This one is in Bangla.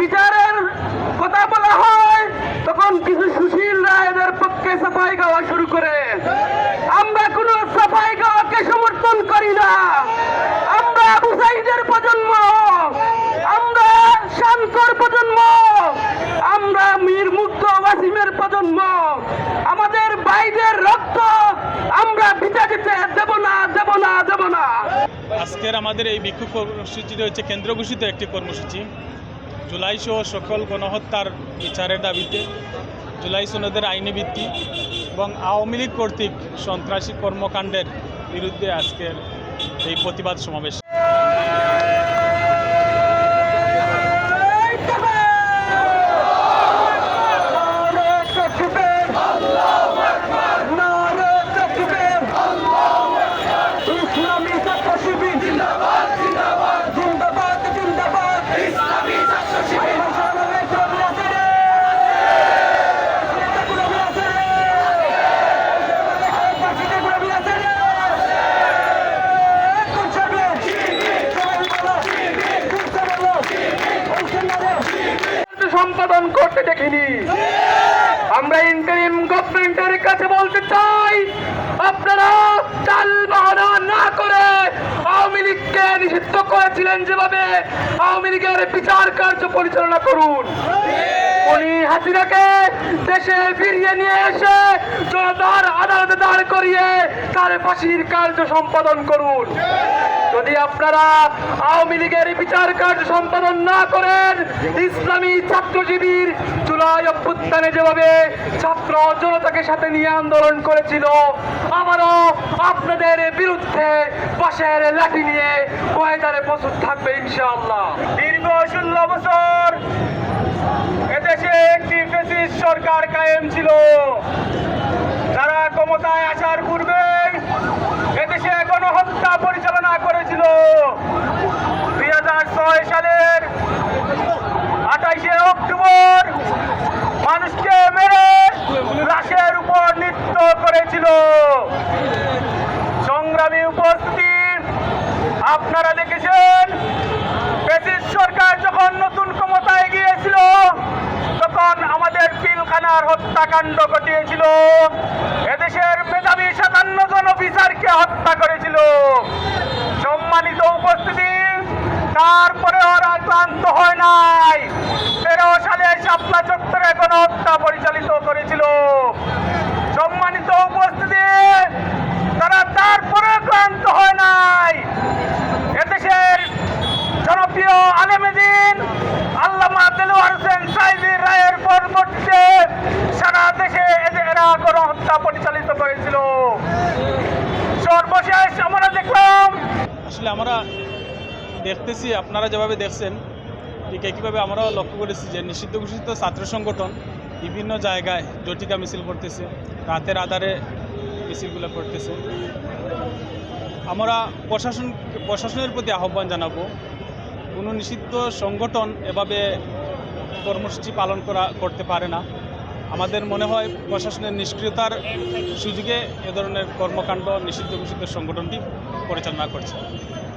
বিচারের কথা বলা হয়, তখন কিছু সুশীল রায়দের পক্ষে সাফাই গাওয়া শুরু করে। আমরা কোনো সাফাই গাওয়াকে সমর্থন করি না। আমরা আবু প্রজন্ম, আমরা শান্তর প্রজন্ম, আমরা মীর মুগ্ধ ওয়াসিমের প্রজন্ম, আমাদের বাইদের রক্ত আমরা ভিজা দিতে দেব না দেব না দেব না। আজকের আমাদের এই বিক্ষোভ কর্মসূচিটি হচ্ছে কেন্দ্র ঘোষিত একটি কর্মসূচি। জুলাই সহ সকল গণহত্যার বিচারের দাবিতে জুলাই সনদের আইনি ভিত্তি এবং আওয়ামী লীগ কর্তৃক সন্ত্রাসী কর্মকাণ্ডের বিরুদ্ধে আজকের এই প্রতিবাদ সমাবেশ ইসলামী ছাত্র শিবির জিন্দাবাদ জিন্দাবাদ জিন্দাবাদ জিন্দাবাদ ইসলামী ছাত্র শিবির সম্পাদন করতে দেখিনি। আমরা ইন্টারিম গভর্নমেন্টের কাছে বলতে চাই, আপনারা চাল বাহানা না করে আওয়ামী লীগকে নিষিদ্ধ করেছিলেন যেভাবে আওয়ামী লীগের বিচার কার্য পরিচালনা করুন। উনি হাসিনাকে দেশে ফিরিয়ে নিয়ে এসে জনতার আদালতে দাঁড় করিয়ে তার ফাঁসির কার্য সম্পাদন করুন। যদি আপনারা আওয়ামী লীগের বিচার কার্য সম্পাদন না করেন, ইসলামী ছাত্র শিবির জুলাই অভ্যুত্থানে যেভাবে ছাত্র জনতাকে সাথে নিয়ে আন্দোলন করেছিল আবারও আপনাদের বিরুদ্ধে পাশের লাঠি নিয়ে ময়দানে প্রস্তুত থাকবে ইনশাআল্লাহ। দীর্ঘ ষোলো বছর এদেশে একটি ফেসিস্ট সরকার কায়েম ছিল। যারা ক্ষমতায় আসার পূর্বে এদেশে গণহত্যা পরিচালনা করেছিল। দুই হাজার ছয় সালের আঠাইশে অক্টোবর মানুষকে মেরে লাশের উপর নৃত্য করেছিল। সংগ্রামী উপস্থিতি আপনারা দেখেছেন ব্রিটিশ সরকার যখন নতুন ক্ষমতায় গিয়েছিল তখন আমাদের পিলখানার হত্যাকাণ্ড ঘটিয়েছিল। এদেশের মেধাবী সাতান্ন জন অফিসারকে হত্যা করেছিল। সম্মানিত উপস্থিতি তারপরে ওরা ক্লান্ত হয় নাই। তেরো সালে শাপলা চত্বরে গণহত্যা পরিচালিত করেছিল সম্মানিত উপস্থিতি তারা তারপরে ক্লান্ত হয় নাই এদেশের জনপ্রিয় আলেমেদিন আল্লামা দেলোয়ার হোসেন সাইদির রায়ের পরবর্তীতে সারা দেশে এদের এরা গণহত্যা পরিচালিত করেছিল সর্বশেষ আমরা দেখলাম আসলে আমরা দেখতেছি, আপনারা যেভাবে দেখছেন, ঠিক একইভাবে আমরাও লক্ষ্য করেছি যে নিষিদ্ধ ঘোষিত ছাত্র সংগঠন বিভিন্ন জায়গায় জটিকা মিছিল করতেছে, রাতের আধারে মিছিলগুলো করতেছে। আমরা প্রশাসন, প্রশাসনের প্রতি আহ্বান জানাব, কোনো নিষিদ্ধ সংগঠন এভাবে কর্মসূচি পালন করা, করতে পারে না। আমাদের মনে হয় প্রশাসনের নিষ্ক্রিয়তার সুযোগে এ ধরনের কর্মকাণ্ড নিষিদ্ধ ঘোষিত সংগঠনটি পরিচালনা করছে।